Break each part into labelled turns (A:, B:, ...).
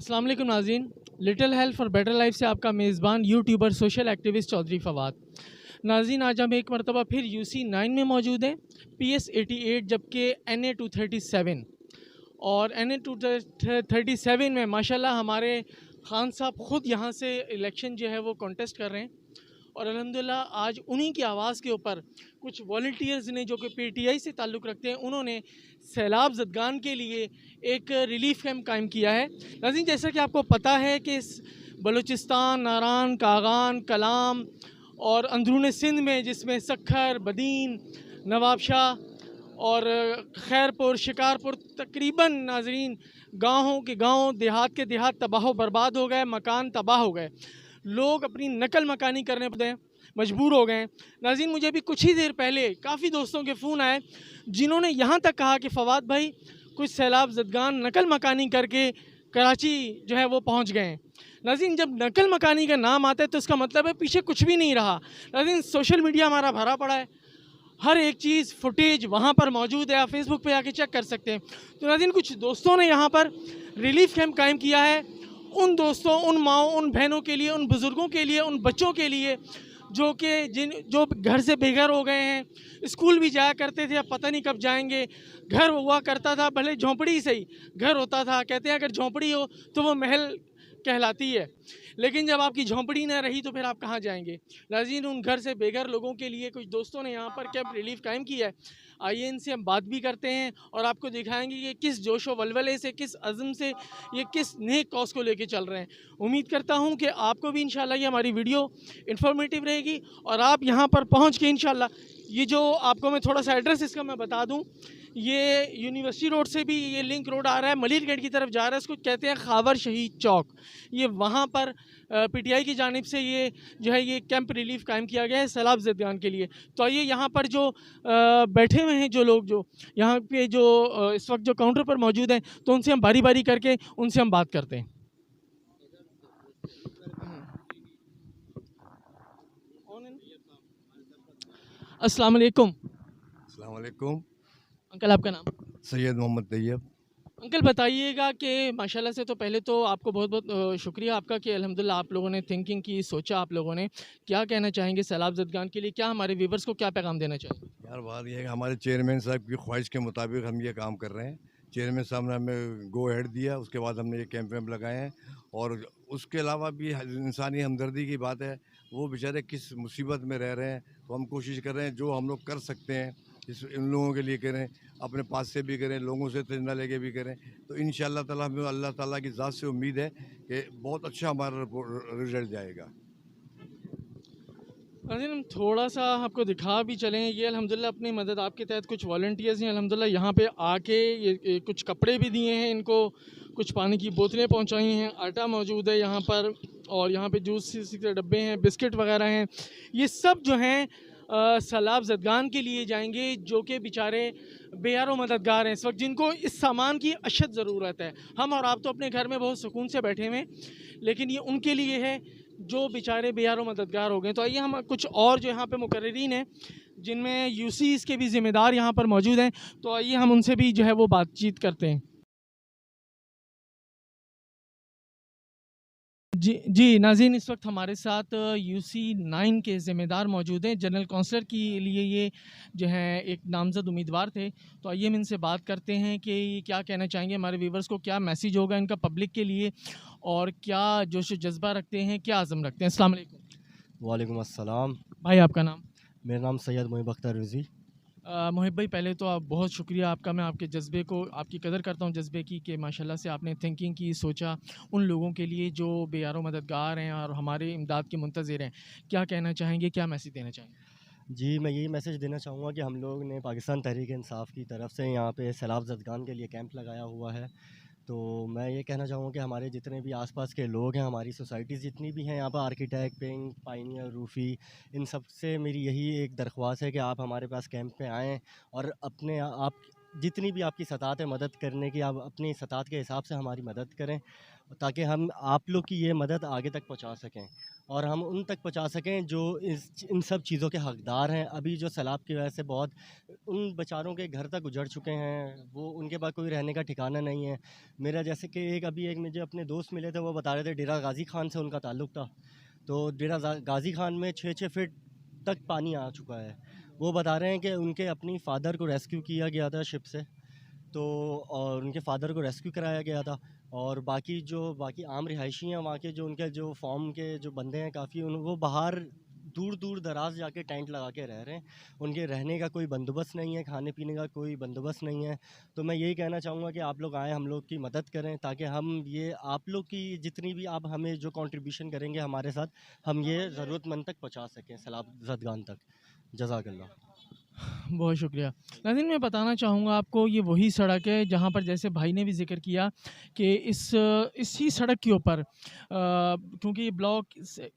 A: अस्सलाम वालेकुम नाजीन little help for better life से आपका मेज़बान YouTuber, social activist Chaudhary Fawad. नाजीन आज हम एक मरतबा फिर यू सी नाइन में मौजूद हैं पी एस एटी एट जबकि N A two thirty seven और N A two thirty seven में, माशाल्लाह, हमारे खान साहब ख़ुद यहाँ से इलेक्शन जो है वो कॉन्टेस्ट कर रहे हैं। और अल्हम्दुलिल्लाह, आज उन्हीं की आवाज़ के ऊपर कुछ वॉल्टियर्स ने जो कि पीटीआई से ताल्लुक़ रखते हैं, उन्होंने सैलाब जदगान के लिए एक रिलीफ कैंप कायम किया है। नाज़रीन, जैसा कि आपको पता है कि बलूचिस्तान नारान कागान, कलाम और अंदरून सिंध में, जिसमें सखर, बदीन नवाबशाह और खैरपुर, शिकारपुर तकरीबन नाजरीन, गाँवों के गाँव, देहात के देहात तबाह बर्बाद हो गए, मकान तबाह हो गए। लोग अपनी नकल मकानी करने पड़े मजबूर हो गए। नाजीन मुझे भी कुछ ही देर पहले काफ़ी दोस्तों के फ़ोन आए, जिन्होंने यहाँ तक कहा कि फवाद भाई कुछ सैलाब, जदगान नकल मकानी करके कराची जो है वो पहुँच गए। नाजीन जब नकल मकानी का नाम आता है तो इसका मतलब है पीछे कुछ भी नहीं रहा। नाजीन सोशल मीडिया हमारा भरा पड़ा है। हर एक चीज़, फुटेज वहाँ पर मौजूद है, आप फेसबुक पे आके चेक कर सकते हैं। तो नाजीन कुछ दोस्तों ने यहाँ पर रिलीफ कैंप कायम किया है। उन दोस्तों, उन माओ, उन बहनों के लिए, उन बुज़ुर्गों के लिए, उन बच्चों के लिए, जो कि जिन, जो घर से बेघर हो गए हैं, स्कूल भी जाया करते थे, अब पता नहीं कब जाएँगे। घर हुआ करता था, भले झोंपड़ी से ही घर होता था, कहते हैं अगर झोंपड़ी हो तो वो महल कहलाती है। लेकिन जब आपकी झोंपड़ी ना रही तो फिर आप कहाँ जाएँगे? नाजीन, उन घर से बेघर लोगों के लिए कुछ दोस्तों ने यहाँ पर कैंप रिलीफ कायम किया है? आइए इनसे हम बात भी करते हैं और आपको दिखाएँगे कि किस जोश वलवले से, किस अज़म से, ये किस नेक कॉज को लेके चल रहे हैं। उम्मीद करता हूँ कि आपको भी इन ये हमारी वीडियो इन्फॉर्मेटिव रहेगी और आप यहाँ पर पहुँच के इंशाल्लाह ये जो आपको मैं थोड़ा सा एड्रेस इसका मैं बता दूँ ये यूनिवर्सिटी रोड से भी ये लिंक रोड आ रहा है मलिर गेट की तरफ़ जा रहा है, इसको कहते हैं खावर शहीद चौक। ये वहाँ पर पीटीआई की जानब से ये जो है ये कैंप रिलीफ कायम किया गया है सैलाब जदगान के लिए। तो आइए यहाँ पर जो बैठे हुए हैं जो लोग जो, यहाँ पे जो इस वक्त जो काउंटर पर मौजूद हैं तो उनसे हम बारी बारी करके उनसे हम बात करते हैं। वालेकुम। अंकल आपका नाम?
B: सैयद मोहम्मद तैयब।
A: अंकल बताइएगा कि माशाल्लाह से तो पहले तो आपको बहुत बहुत शुक्रिया आपका कि अल्हम्दुलिल्लाह आप लोगों ने थिंकिंग की सोचा आप लोगों ने। क्या कहना चाहेंगे सैलाब जदगान के लिए? क्या हमारे व्यूवर्स को क्या पैगाम देना चाहेंगे?
B: यार बात यह है कि हमारे चेयरमैन साहब की ख्वाहिश के मुताबिक हम ये काम कर रहे हैं। चेयरमैन साहब ने हमें गो हेड दिया उसके बाद हमने ये कैंप वैम्प लगाए हैं। और उसके अलावा भी इंसानी हमदर्दी की बात है वो बेचारे किस मुसीबत में रह रहे हैं तो हम कोशिश कर रहे हैं जो हम लोग कर सकते हैं। इस इन लोगों के लिए करें अपने पास से भी करें लोगों से तजना लेके भी करें। तो इन ताला हमें अल्लाह ताला की ज़ात से उम्मीद है कि बहुत अच्छा हमारा रिज़ल्ट जाएगा।
A: नाजिन हम थोड़ा सा आपको दिखा भी चलें ये अल्हम्दुलिल्लाह अपनी मदद आपके तहत कुछ वॉल्टियर्स हैं अल्हम्दुलिल्लाह यहाँ पे आके ये, ये कुछ कपड़े भी दिए हैं इनको कुछ पानी की बोतलें पहुँचाई हैं आटा मौजूद है यहाँ पर और यहाँ पे जूस के डब्बे हैं बिस्किट वगैरह हैं। ये सब जो हैं सैलाब जदगान के लिए जाएँगे, जो कि बेचारे बेयार मददगार हैं इस वक्त, जिनको इस सामान की अशद ज़रूरत है। हम और आप तो अपने घर में बहुत सुकून से बैठे हुए लेकिन ये उनके लिए है, जो बेचारे बेयार मददगार हो गए तो आइए हम कुछ और जो यहाँ पे मुकर्रीन हैं, जिनमें यू के भी ज़िम्मेदार यहाँ पर मौजूद हैं तो आइए हम उनसे भी जो है वो बातचीत करते हैं। जी जी नाजीन इस वक्त हमारे साथ यू सी नाइन के ज़िम्मेदार मौजूद हैं। जनरल कौंसलर के लिए ये जो है एक नामजद उम्मीदवार थे। तो आइए हम इनसे बात करते हैं कि क्या कहना चाहेंगे हमारे व्यूवर्स को क्या मैसेज होगा इनका पब्लिक के लिए और क्या जोश जज्बा रखते हैं क्या आज़म रखते हैं? असल
C: वालेकुम। अस्सलाम।
A: भाई आपका नाम?
C: मेरा नाम सैयद मोहब अख्तर रज़ी
A: मोहिब भाई, पहले तो आप बहुत शुक्रिया आपका। मैं आपके जज्बे को, आपकी कदर करता हूँ जज्बे की कि माशाल्लाह से आपने थिंकिंग की, सोचा उन लोगों के लिए जो बेयारो मददगार हैं और हमारे इमदाद के मुंतज़र हैं। क्या कहना चाहेंगे, क्या मैसेज देना चाहेंगे?
C: जी, मैं यही मैसेज देना चाहूँगा कि हम लोग ने पाकिस्तान तहरीक इंसाफ की तरफ़ से यहाँ पे सैलाब जदगान के लिए कैंप लगाया हुआ है। तो मैं ये कहना चाहूँगा कि हमारे जितने भी आसपास के लोग हैं, हमारी सोसाइटीज़ जितनी भी हैं, यहाँ पर आर्किटेक्ट पेंग पाइनियर, रूफ़ी, इन सबसे मेरी यही एक दरख्वास्त है कि आप हमारे पास कैंप पे आएँ और अपने आप, जितनी भी आपकी सतात है, मदद करने की आप अपनी सतात के हिसाब से हमारी मदद करें, ताकि हम आप लोग की ये मदद आगे तक पहुँचा सकें। और हम उन तक पहुँचा सकें जो इस, इन सब चीज़ों के हकदार हैं। अभी जो सैलाब की वजह से बहुत, उन बेचारों के घर तक उजड़ चुके हैं। वो, उनके पास कोई रहने का ठिकाना नहीं है। मेरा जैसे कि एक, अभी एक मुझे अपने दोस्त मिले थे, वो बता रहे थे डेरा गाजी खान से उनका ताल्लुक़ था। तो डेरा गाजी खान में छः छः फिट तक पानी आ चुका है। वो बता रहे हैं कि उनके अपनी फ़ादर को रेस्क्यू किया गया था शिप से। तो और उनके फ़ादर को रेस्क्यू कराया गया था। और बाकी जो बाकी आम रिहायशी हैं वहाँ के जो उनके जो फॉर्म के जो बंदे हैं काफ़ी उन वो बाहर दूर दूर दराज जाके टेंट लगा के रह रहे हैं। उनके रहने का कोई बंदोबस्त नहीं है खाने पीने का कोई बंदोबस्त नहीं है। तो मैं यही कहना चाहूँगा कि आप लोग आएँ हम लोग की मदद करें ताकि हम ये आप लोग की जितनी भी आप हमें जो कंट्रीब्यूशन करेंगे हमारे साथ हम ये ज़रूरतमंद तक पहुँचा सकें सलाब जदगान तक। जजाकल्ला
A: बहुत शुक्रिया। नाज़रीन, मैं बताना चाहूँगा आपको, ये वही सड़क है जहाँ पर जैसे भाई ने भी ज़िक्र किया कि इस, इसी सड़क के ऊपर क्योंकि ये ब्लॉक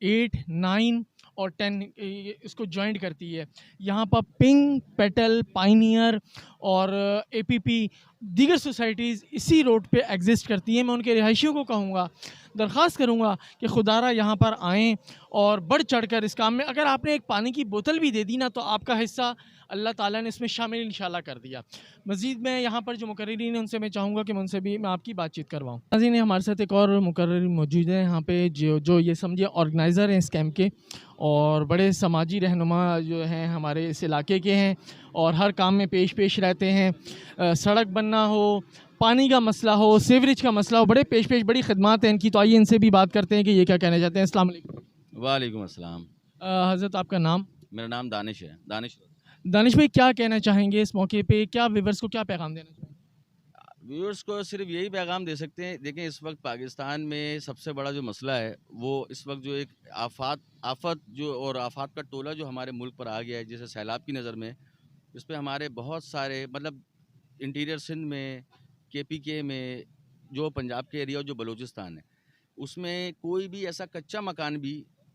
A: एट, नाइन और टेन इसको जॉइंट करती है। यहाँ पर पिंग पेटल, पाइनियर और एपीपी दीगर सोसाइटीज़ इसी रोड पे एग्जिस्ट करती हैं। मैं उनके रिहायशियों को कहूँगा, दरख्वास्त करूँगा कि खुदारा यहाँ पर आएँ और बढ़ चढ़ कर इस काम में, अगर आपने एक पानी की बोतल भी दे दी ना तो आपका हिस्सा अल्लाह ताला ने इसमें शामिल इंशाल्लाह कर दिया। मज़ीद मैं यहाँ पर जो मुकर्रीन हैं, उनसे मैं चाहूँगा कि उनसे भी मैं आपकी बातचीत करवाऊँ। नाज़रीन हमारे साथ एक और मुकर्री मौजूद है। यहाँ पर जो जो ये समझिए ऑर्गेनाइज़र हैं इस कैम्प के और बड़े समाजी रहनुमा जो हैं हमारे इस इलाके के हैं और हर काम में पेश पेश रहते हैं। सड़क बनना हो पानी का मसला हो सीवरेज का मसला हो बड़े पेश पेश बड़ी खदमात हैं इनकी। तो आइए इनसे भी बात करते हैं कि ये क्या कहना चाहते हैं। अस्सलाम वालेकुम।
D: वालेकुम अस्सलाम।
A: हज़रत आपका नाम?
D: मेरा नाम दानिश है। दानिश।
A: दानिश भाई क्या कहना चाहेंगे इस मौके पे? क्या व्यूवर्स को क्या पैगाम देना
D: व्यूअर्स को सिर्फ़ यही पैगाम दे सकते हैं, देखें इस वक्त पाकिस्तान में सबसे बड़ा जो मसला है, वो इस वक्त जो एक आफात, आफत जो और आफात का टोला जो हमारे मुल्क पर आ गया है, जैसे सैलाब की नज़र में, इस पर हमारे बहुत सारे मतलब इंटीरियर सिंध में के पी के में, जो पंजाब के एरिया और जो बलूचिस्तान है, उसमें कोई भी ऐसा कच्चा मकान भी